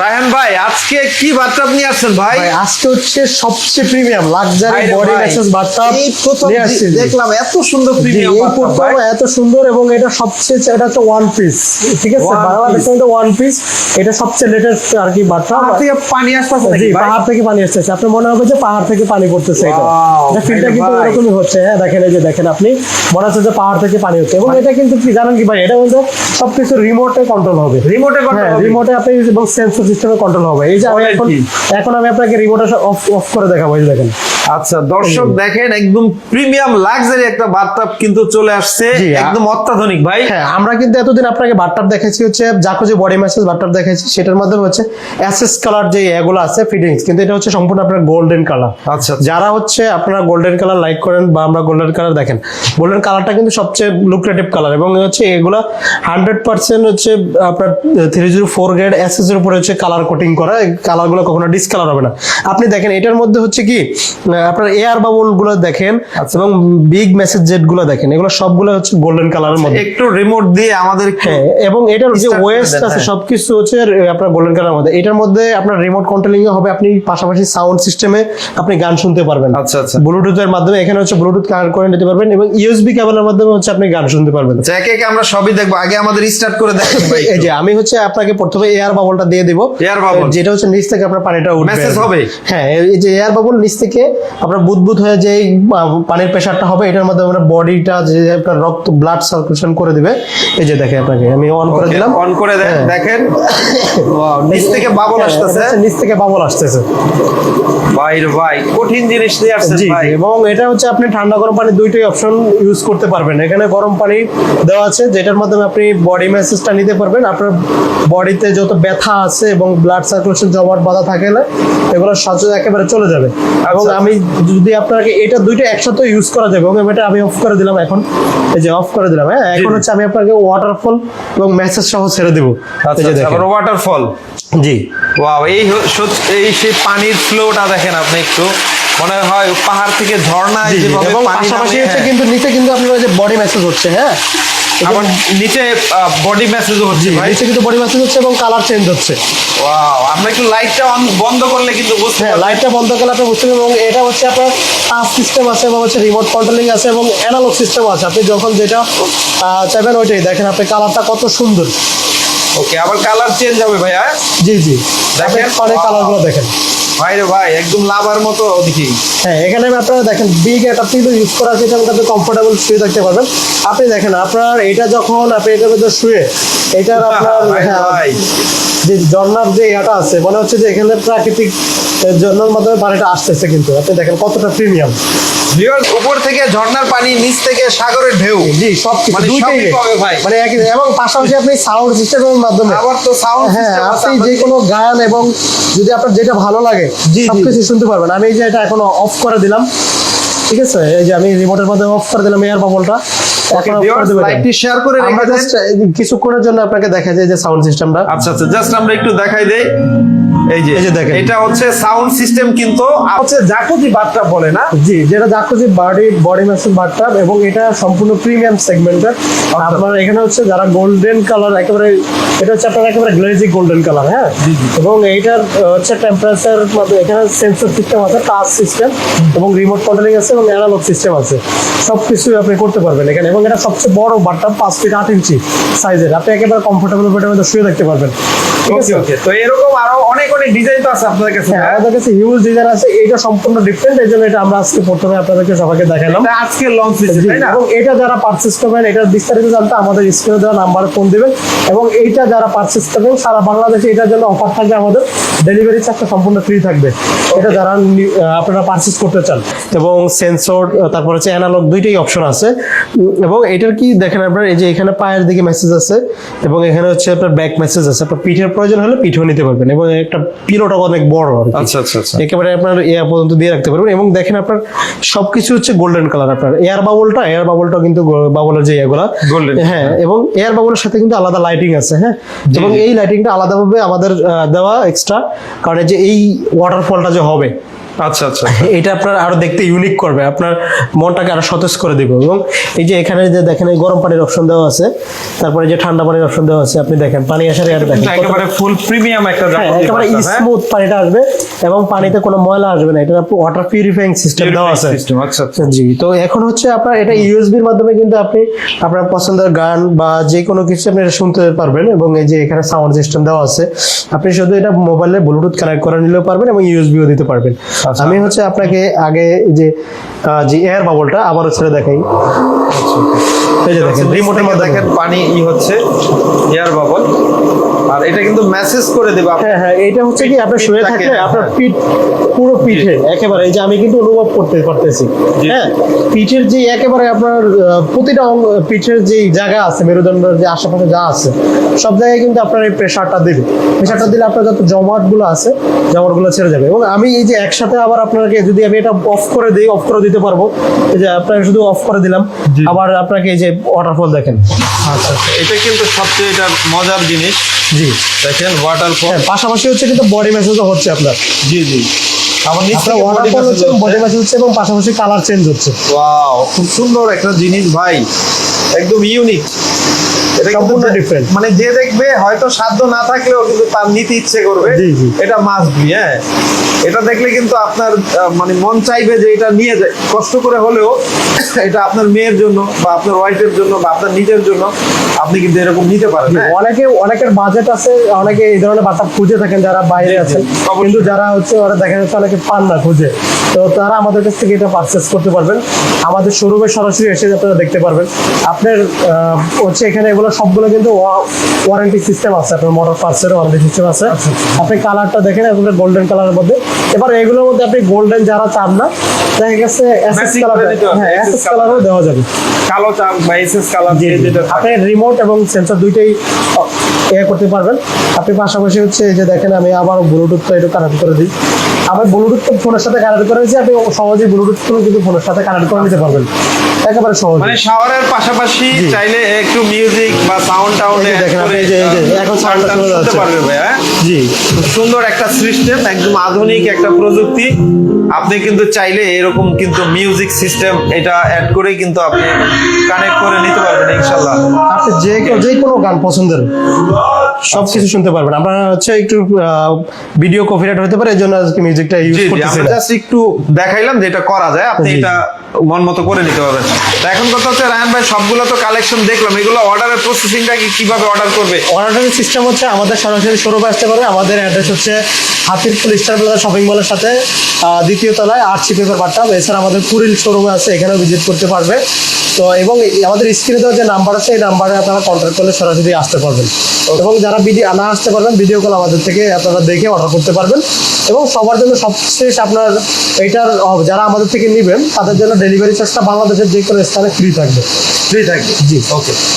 রায়হান ভাই আজকে কি বাথটাব নিয়ে আসছেন ভাই? আজকে হচ্ছে সবচেয়ে প্রিমিয়াম লাক্সারি বডি ভাই, ম্যাসেজ বাথটাব এই প্রথম দেখলাম এত সুন্দর প্রিমিয়াম এত সুন্দর এবং এটা সবচেয়ে এটা হচ্ছে ওয়ান পিস ঠিক আছে? One বাংলাদেশের ওয়ান পিস এটা সবচেয়ে লেটেস্ট আর কি বাথটাব পাহাড় থেকে পানি আসতেছে জি পাহাড় থেকে পানি আসতেছে। আপনার মনে হবে যে পাহাড় থেকে পানি পড়তেছে এটা। এটা ফিল্টার কিন্তু এরকমই হচ্ছে। হ্যাঁ দেখেন এই যে দেখেন আপনি। মনে হচ্ছে যে পাহাড় থেকে পানি হচ্ছে। এবং এটা কিন্তু কি জানেন কি ভাই? এটা কিন্তু সবকিছু রিমোটে কন্ট্রোল হবে। রিমোটে কন্ট্রোল কন্ট্রোল রিমোটে আপনি এবং সেন্সর সিস্টেমে কন্ট্রোল হবে। এই যে এখন আমি আপনাকে রিমোটে অফ অফ করে দেখাবো এই দেখেন। আচ্ছা দর্শক দেখেন একদম প্রিমিয়াম লাক্সারি একটা বাথটাব কিন্তু চলে আসছে একদম অত্যাধুনিক ভাই। হ্যাঁ আমরা কিন্তু এতদিন আপনাকে বাটটাপ দেখাচ্ছি হচ্ছে জাকো যে বডি ম্যাসেজ বাটটাপ দেখাচ্ছি সেটার মাধ্যমে হচ্ছে অ্যাসেস কালার যে এগুলো আছে ফিটিংস কিন্তু এটা হচ্ছে সম্পূর্ণ আপনার গোল্ডেন কালার আচ্ছা যারা হচ্ছে আপনারা গোল্ডেন কালার লাইক করেন বা আমরা গোল্ডেন কালার দেখেন গোল্ডেন কালারটা কিন্তু সবচেয়ে লুক্রেটিভ কালার এবং হচ্ছে এগুলা হান্ড্রেড পার্সেন্ট হচ্ছে আপনার থ্রি জিরো ফোর গ্রেড এর উপরে হচ্ছে কালার কোটিং করা কালারগুলো কখনো ডিসকালার হবে না। আপনি দেখেন এটার মধ্যে হচ্ছে কি আপনার এয়ার বাবলগুলো দেখেন এবং বিগ মেসেজ জেটগুলো দেখেন। এগুলো সবগুলো হচ্ছে গোল্ডেন কালারের মধ্যে। একটু রিমোট দিয়ে আমাদের হ্যাঁ এবং এটার যে ওয়েস্ট আছে। সবকিছু হচ্ছে আপনার গোল্ডেন কালার মধ্যে। এটার মধ্যে আপনার রিমোট কন্ট্রোলিং হবে আপনি পাশাপাশি সাউন্ড সিস্টেমে আপনি গান শুনতে পারবেন। আচ্ছা, আচ্ছা। ব্লুটুথের মাধ্যমে এখানে হচ্ছে ব্লুটুথ কানেক্ট করে নিতে পারবেন এবং ইউএসবি কেবলের মাধ্যমে হচ্ছে আপনি গান শুনতে পারবেন। আচ্ছা, একে একে আমরা সবই দেখব। আগে আমাদের স্টার্ট করে দেখেন ভাই এই যে আমি হচ্ছে আপনাকে প্রথমে এয়ার বাবলটা দিয়ে দিব। Air bubble। যেটা হচ্ছে নিচ থেকে আপনার পানিটা উঠবে। Message হবে? হ্যাঁ এই যে এয়ার বাবল নিচ থেকে আপনার বুদবুদ হয়ে যে পানির প্রেশারটা হবে এটার মধ্যে আমরা বডিটা যে আপনার রক্ত ব্লাড সার্কুলেশন করে দিবে। এই যে দেখেন আপনাকে আমি অন করে দিলাম। অন করে হ্যাঁ। দেখেন। Wow, নিচ থেকে বাবল হ্যাঁ, আসতেছে। নিচ থেকে বাবল আসতেছে। ভাই রে ভাই কঠিন জিনিস নিয়ে আসছেন ভাই। এবং এটা হচ্ছে আপনি ঠান্ডা গরম পানি দুইটাই অপশন ইউজ করতে পারবেন। এখানে গরম পানি দেওয়া আছে যেটার মাধ্যমে আপনি বডি ম্যাসেজটা নিতে পারবেন। আপনার বডিতে যত ব্যথা আছে এবং ব্লাড সার্কুলেশন জমাট বাঁধা থাকে না এগুলো সচেতন একেবারে চলে যাবে। এবং আচ্ছা। আমি যদি আপনাকে এটা দুইটা একসাথে ইউজ করা যাবে। এবং এটা আমি অফ করে দিলাম এখন। এই যে অফ করে দিলাম হ্যাঁ? এখন হচ্ছে আমি আপনাকে ওয়াটারফল এবং মেসেজ সহ ছেড়ে দেবো। আচ্ছা আচ্ছা, দেখেন। আবার ওয়াটারফল জি। ওয়াও এই এই সেই পানির ফ্লোটা দেখেন আপনি একটু। মনে হয় পাহাড় থেকে ঝর্ণা এবং পাশাপাশি হচ্ছে হ্যাঁ। কিন্তু নিচে কিন্তু আপনার যে বডি মেসেজ হচ্ছে হ্যাঁ? আবার নিচে বডি মেসেজ হচ্ছে ভাই। নিচে কিন্তু বডি মেসেজ হচ্ছে এবং কালার চেঞ্জ হচ্ছে। ওয়াও আমরা একটু লাইটটা বন্ধ করলে কিন্তু বুঝতে হ্যাঁ লাইটটা বন্ধ করলে আপনি বুঝতে এবং এটা হচ্ছে আপনার টাচ সিস্টেম আছে এবং হচ্ছে রিমোট কন্ট্রোলিং আছে এবং অ্যানালগ সিস্টেম আছে। আপনি যখন যেটা চাইবেন ওইটাই। দেখেন আপনি কালারটা কত সুন্দর। ওকে আবার কালার চেঞ্জ হবে ভাইয়া। জি জি। দেখেন, অনেক কালারগুলো দেখেন। ভাই রে ভাই একদম লাভার মতো দেখি। হ্যাঁ এখানে আপনারা দেখেন বিগ একটা পিলো ইউজ করা আছে এটা আপনি কমফোর্টেবল শুয়ে থাকতে পারবেন। আপনি দেখেন আপনার এটা যখন আপনি এটার মধ্যে শুয়ে এটার আপনার ভাই রে হ্যাঁ, যে ঝর্ণার যে এটা আছে মনে হচ্ছে যে এখানে প্রাকৃতিক ঝর্ণার মাধ্যমে পানিটা আসতেছে কিন্তু। আপনি দেখেন কতটা প্রিমিয়াম। ভিউয়ার্স উপর থেকে ঝর্ণার পানি নিচ থেকে সাগরের ঢেউ। জি সব মানে দুইটাই। মানে এবং পাশাপাশি আপনি সাউন্ড সিস্টেমের মাধ্যমে আবার তো সাউন্ড হ্যাঁ আপনি যে কোনো গান এবং যদি আপনার যেটা ভালো লাগে। সবকিছু শুনতে পারবেন। আমি এই যে এটা এখন অফ করে দিলাম। ঠিক আছে? এই যে আমি রিমোটের মাধ্যমে অফ করে দিলাম এয়ার বাবলটা শেয়ার করে আমরা রেখে জাস্ট কিছুক্ষণের জন্য আপনাকে দেখা যায় যে সাউন্ড সিস্টেমটা আচ্ছা আচ্ছা জাস্ট আমরা একটু দেখাই দেই। এই যে এই যে দেখেন। এটা হচ্ছে সাউন্ড সিস্টেম কিন্তু হচ্ছে জাকুজি বলে না? জি যেটা Jacuzzi body body massage bathtub এবং এটা সম্পূর্ণ প্রিমিয়াম সেগমেন্টের আপনার এখানে হচ্ছে যারা গোল্ডেন কালার একেবারে এটা হচ্ছে আপনার একেবারে গ্লেজি গোল্ডেন কালার হ্যাঁ? এবং এইটার হচ্ছে টেম্পারেচার এখানে সেন্সর সিস্টেম আছে টাচ সিস্টেম এবং রিমোট কন্ট্রোলিং আছে এবং অ্যানালগ সিস্টেম আছে। সব কিছুই আপনি করতে পারবেন এখানে। এবং এটা সবচেয়ে বড় বাথটাব পাঁচ ফিট আট ইঞ্চি সাইজের। আপনি একেবারে কমফোর্টেবল বেডের মধ্যে শুয়ে থাকতে পারবেন। ঠিক আছে? ওকে তো এরকম আরও অনেক অনেক ডিজাইন তো আছে আপনাদের কাছে হ্যাঁ আমাদের কাছে হিউজ ডিজাইন আছে। এটা সম্পূর্ণ ডিফারেন্ট এই জন্য এটা আমরা আজকে প্রথমে আপনাদেরকে সবাইকে দেখালাম। আজকে লঞ্চ হয়েছে তাই না? এবং এটা যারা করবেন বিস্তারিত জানতে আমাদের স্ক্রিনে দেওয়া নাম্বারে ফোন দিবেন। এবং এইটা যারা করবেন সারা বাংলাদেশে এটার জন্য অফার থাকবে আমাদের। ডেলিভারি চার্জটা সম্পূর্ণ ফ্রি থাকবে। এটা যারা আপনারা পারচেস করতে চান। এবং সেন্সর তারপর হচ্ছে অ্যানালগ দুইটাই অপশন আছে। এবং এটার কি দেখেন আপনার এই যে এখানে পায়ের দিকে মেসেজ আছে এবং এখানে হচ্ছে আপনার ব্যাক মেসেজ আছে। আপনার পিঠের প্রয়োজন হলে পিঠেও নিতে পারবেন এবং একটা পিলোটা অনেক বড় আর আচ্ছা আচ্ছা আচ্ছা। একেবারে আপনার এয়ার পর্যন্ত দিয়ে রাখতে পারবেন এবং দেখেন আপনার সবকিছু হচ্ছে গোল্ডেন কালার আপনার। এয়ার বাবলটা এয়ার বাবলটা কিন্তু বাবলের যে এগুলা Golden। হ্যাঁ এবং এয়ার বাবলের সাথে কিন্তু আলাদা লাইটিং আছে হ্যাঁ। এবং এই লাইটিংটা আলাদাভাবে আমাদের দেওয়া এক্সট্রা কারণ যে এই ওয়াটারফলটা যে হবে আচ্ছা আচ্ছা। এটা আপনার আরও দেখতে ইউনিক করবে। আপনার মনটাকে আরও সতেজ করে দিবে এবং এই যে এখানে যে দেখেন এই গরম পানির অপশন দেওয়া আছে। তারপরে যে ঠান্ডা পানির অপশন দেওয়া আছে আপনি দেখেন পানি আসার দেখেন। একেবারে ফুল প্রিমিয়াম একটা হ্যাঁ, একেবারে হ্যাঁ? স্মুথ পানিটা আসবে এবং পানিতে কোনো ময়লা আসবে না। এটা ওয়াটার পিউরিফাইং সিস্টেম দেওয়া আছে। System, আচ্ছা আচ্ছা। জি তো এখন হচ্ছে আপনার এটা ইউএসবির মাধ্যমে কিন্তু আপনি আপনার পছন্দের গান বা যে কোনো কিছু আপনি এটা শুনতে পারবেন এবং এই যে এখানে সাউন্ড সিস্টেম দেওয়া আছে আপনি শুধু এটা মোবাইলে ব্লুটুথ কানেক্ট করে নিলেও পারবেন এবং ইউএসবিও দিতে পারবেন। আমি হচ্ছে আপনাকে আগে যে জি যে এয়ার বাবলটা আবারও ছেড়ে দেখাই। এই যে দেখেন রিমোটের থেকে মধ্যে দেখেন পানি ই হচ্ছে এয়ার বাবল আর এটা কিন্তু মেসেজ করে দেবে হ্যাঁ হ্যাঁ এটা হচ্ছে কি আপনি শুয়ে থাকলে আপনার হ্যাঁ। পিঠ পুরো পিঠে একেবারে এই যে আমি কিন্তু অনুভব করতে পারতেছি। হ্যাঁ পিঠের যে একেবারে আপনার প্রতিটা অঙ্গ পিঠের যে জায়গা আছে মেরুদণ্ডের যে আশেপাশে যা আছে সব জায়গায় কিন্তু আপনার এই প্রেশারটা দিবে। প্রেশারটা দিলে আপনার যত জমাটগুলো আছে জমাটগুলো ছেড়ে যাবে। এবং আমি এই যে একসাথে আবার আপনাকে যদি আমি এটা অফ করে দিই অফ করে দিতে পারব এই যে আপনাকে শুধু অফ করে দিলাম আবার আপনাকে এই যে ওয়াটারফল দেখেন। আচ্ছা আচ্ছা এটা কিন্তু সবচেয়ে এটা মজার জিনিস। জি। দেখেন ওয়াটার হ্যাঁ পাশাপাশি হচ্ছে কিন্তু বডি মেসেজও হচ্ছে আপনার। জি জি। এবং পাশাপাশি কালার চেঞ্জ হচ্ছে। খুব সুন্দর একটা জিনিস ভাই। একদম ইউনিক এটা সম্পূর্ণ different। মানে যে দেখবে হয়তো সাধ্য না থাকলেও কিন্তু তার নিতে ইচ্ছে করবে। এটা মাস্ট বি হ্যাঁ এটা দেখলে কিন্তু আপনার মানে মন চাইবে যে এটা নিয়ে যায় কষ্ট করে হলেও এটা আপনার মেয়ের জন্য বা আপনার ওয়াইফের জন্য বা আপনার নিজের জন্য আপনি কিন্তু এরকম নিতে পারেন হ্যাঁ? অনেকে অনেকের বাজেট আছে অনেকে এই ধরনের বাচ্চা খুঁজে থাকেন যারা বাইরে আছেন। কিন্তু যারা হচ্ছে ওরা দেখা যাচ্ছে অনেকে পান না খুঁজে তো তারা আমাদের কাছ থেকে এটা পারচেস করতে পারবেন আমাদের শোরুমে সরাসরি এসে আপনারা দেখতে পারবেন আপনার হচ্ছে এখানে এগুলো সবগুলো কিন্তু ওয়ারেন্টি সিস্টেম আছে আপনার মোটর পার্টসের ওয়ারেন্টি সিস্টেম আছে। আপনি কালারটা দেখেন এগুলো গোল্ডেন কালারের মধ্যে। এবার এগুলোর মধ্যে আপনি গোল্ডেন যারা চান না দেখা গেছে এসএস কালার হ্যাঁ এসএস কালারও দেওয়া যাবে। কালো চান বা এসএস কালার আপনি রিমোট এবং সেন্সর দুইটাই এ করতে পারবেন। আপনি পাশাপাশি হচ্ছে এই যে দেখেন আমি আবার ব্লুটুথটা একটু কানেক্ট করে দিই। আমি ব্লুটুথ ফোনের সাথে কানেক্ট করে করেছি আপনি সহজেই ব্লুটুথ কিন্তু ফোনের সাথে কানেক্ট করে নিতে পারবেন। একেবারে সহজ মানে শাওয়ারের পাশাপাশি চাইলে একটু মিউজিক বা সাউন্ড টাউন্ড দেখেন আপনি এই যে- এই যে এখন sound টা শোনা যাচ্ছে। পারবে ভাই হ্যাঁ? জি। খুব সুন্দর একটা সিস্টেম একদম আধুনিক একটা প্রযুক্তি। আপনি কিন্তু চাইলে এরকম কিন্তু মিউজিক সিস্টেম এটা অ্যাড করে কিন্তু আপনি কানেক্ট করে নিতে পারবেন ইনশাল্লাহ আপনি যে যে কোনো গান পছন্দের। সব কিছু শুনতে পারবেন। আপনারা হচ্ছে একটু ভিডিও কপিরাইট হতে পারে এই জন্য আজকে মিউজিকটা ইউজ করতেছি আমরা জাস্ট একটু দেখাইলাম যে এটা করা যায়। আপনি এটা মন মতো করে নিতে পারবেন। তা এখন কথা হচ্ছে রায়ন ভাই সবগুলো তো কালেকশন দেখলাম। এগুলো অর্ডারের প্রসেসিংটা কি কীভাবে অর্ডার করবে? অর্ডারের সিস্টেম হচ্ছে আমাদের সরাসরি শোরুমে আসতে পারে। আমাদের অ্যাড্রেস হচ্ছে হাতিরপুল স্টার প্লাজা শপিং মলের সাথে দ্বিতীয় তলায় আরসি পেপার পাট্টা এছাড়া আমাদের কুড়িল শোরুমে আছে এখানেও ভিজিট করতে পারবে। তো এবং আমাদের স্ক্রিনে দেওয়া যে নাম্বার আছে এই নাম্বারে আপনারা কন্ট্যাক্ট করলে সরাসরি আসতে পারবেন। এবং যারা ভিডিও না আসতে পারবেন ভিডিও কল আমাদের থেকে আপনারা দেখে অর্ডার করতে পারবেন। এবং সবার জন্য সবশেষ আপনার এইটার যারা আমাদের থেকে নেবেন তাদের জন্য ডেলিভারি চার্জটা বাংলাদেশের যে কোনো স্থানে ফ্রি থাকবে। ফ্রি থাকবে। জি। ওকে